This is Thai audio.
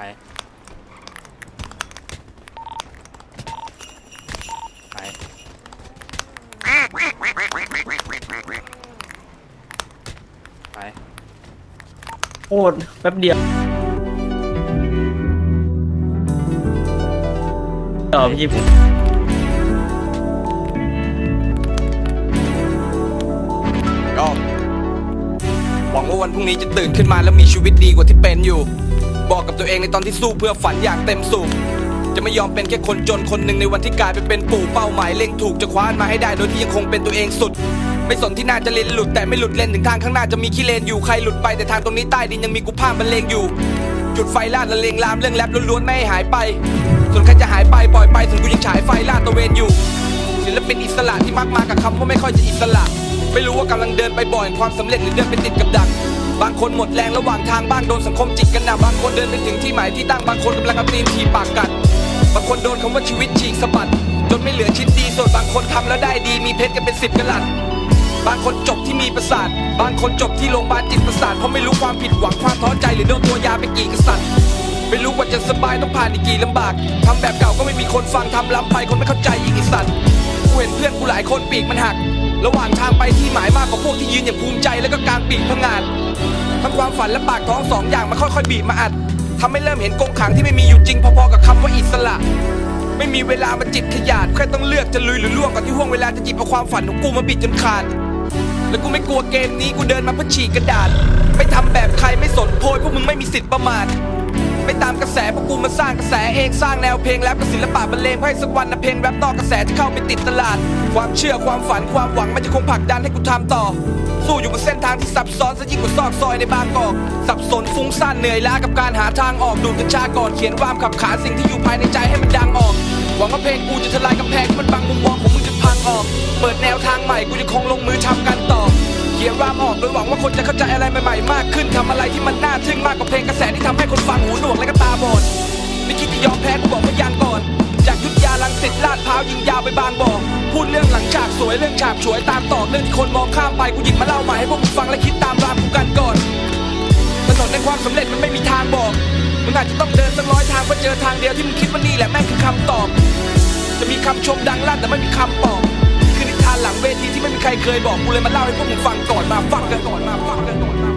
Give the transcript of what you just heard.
ไปไปไปโคตรแป๊บเดียวต่อพี่ก็ วันพรุ่งนี้จะตื่นขึ้นมาแล้วมีชีวิตดีกว่าที่เป็นอยู่ บอกกับตัวเองในตอนที่สู้เพื่อฝันอย่างเต็มสูบจะไม่ยอมเป็นแค่คนจนคนหนึ่งในวันที่กลายไปเป็นปู่เป้าหมายเล็งถูกจะคว้านมาให้ได้โดยที่ยังคงเป็นตัวเองสุด ไม่สนที่น่าจะเลนหลุดแต่ไม่หลุดเลนถึงทางข้างหน้าจะมีขี้เลนอยู่ใครหลุดไปแต่ทางตรงนี้ใต้ดินยังมีกูภาพบรรเลงอยู่ จุดไฟลาดละเลงลามเรื่องแรปล้วนๆไม่หายไป ส่วนใครจะหายไปปล่อยไปถึงกูยังฉายไฟลาดตะเวนอยู่ศิลปินอิสระที่มักมากับคำว่าไม่ค่อยจะอิสระ ไม่รู้ว่ากำลังเดินไปบ่อยความสำเร็จหรือเดินไปติดกับดัก บางคนหมดแรงระหว่างทางบ้างโดนสังคมจิกกันหนาบางคนเดินไปถึงที่หมายที่ตั้งบางคนกำลังเอาตีนถีบปากกัด บางคนโดนคำว่าชีวิตฉีกสะบัด จนไม่เหลือชิ้นดีส่วนบางคนทำแล้วได้ดีมีเพชรกันเป็นสิบกะลัดบางคนจบที่มีประสาท บางคนจบที่โรงพยาบาลจิตประสาทเพราะไม่รู้ความผิดหวังความท้อใจหรือโดนตัวยาไปกี่กษัตริย์ไม่รู้ว่าจะสบายต้องผ่านอีกกี่ลำบากทำแบบเก่าก็ไม่มีคนฟังทำลำไปคนไม่เข้าใจอีกไอีสัตว์กูเห็นเพื่อนกูหลายคนปีกมันหัก ระหว่างทางไปที่หมายมากกว่าพวกที่ยืนอย่างภูมิใจแล้วก็กางปีกพังงาดทั้งความฝันและปากท้องสองอย่างมาค่อยๆบีบมาอัดทำให้เริ่มเห็นกงขังที่ไม่มีอยู่จริงพอๆกับคำว่าอิสระ ไม่มีเวลามาจิตขยาดแค่ต้องเลือกจะลุยหรือล่วงก่อนที่ห่วงเวลาจะหยิบเอาความฝันของกูมาบิดจนขาดแล้วกูไม่กลัวเกมนี้กูเดินมาเพื่อฉีกกระดาษ ไม่ทำแบบใครไม่สนโพยพวกมึงไม่มีสิทธิ์ประมาท ไม่ตามกระแสพวกกูมาสร้างกระแสเองสร้างแนวเพลงแรปกับศิลปะบรรเลงให้สักวันนะเพลงแรปนอกกระแสจะเข้าไปติดตลาด ความเชื่อความฝันความหวังมันจะคงผลักดันให้กูทำต่อ สู้อยู่บนเส้นทางที่ซับซ้อนซะยิ่งกว่าซอกซอยในบางกอก สับสนฟุ้งซ่านเหนื่อยล้ากับการหาทางออกดูดกัญชาก่อนเขียนวามขับขานสิ่งที่อยู่ภายในใจให้มันดังออกหวังว่าเพลงกูจะทลายกำแพงที่มันบังมุมมองของมึงจนพังออก เปิดแนวทางใหม่กูจะคงลงมือทำกันต่อ ขียนรามออกโดยหวังว่าคนจะเข้าใจอะไรใหม่ๆมากขึ้นทำอะไรที่มันน่าทึ่งมากกว่าเพลงกระแสที่ทำให้คนฟังหูหนวกและก็ตาบอดไม่คิดจะยอมแพ้กูบอกพยานก่อน จากยุทธยาลังสิตลาดพร้าวยิงยาวไปบางบ่อพูดเรื่องหลังฉากสวยเรื่องฉาบฉวยตามต่อเรื่องที่คนมองข้ามไปกูหยิบมาเล่าใหม่ให้พวกมึงฟังและคิดตามรามกูกันก่อนถนนในความสำเร็จมันไม่มีทางบอกมึงอาจจะต้องเดินสักร้อยทางเพื่อเจอทางเดียวที่มึงคิดว่านี่แหละแม่งคือคำตอบ จะมีคำชมดังลั่นแต่ไม่มีคำปอบ ลังเวทีที่ไม่มีใครเคยบอกกูเลยมาเล่าให้พวกมึงฟังก่อนมาฟังกันก่อนมาฟังกันก่อนมา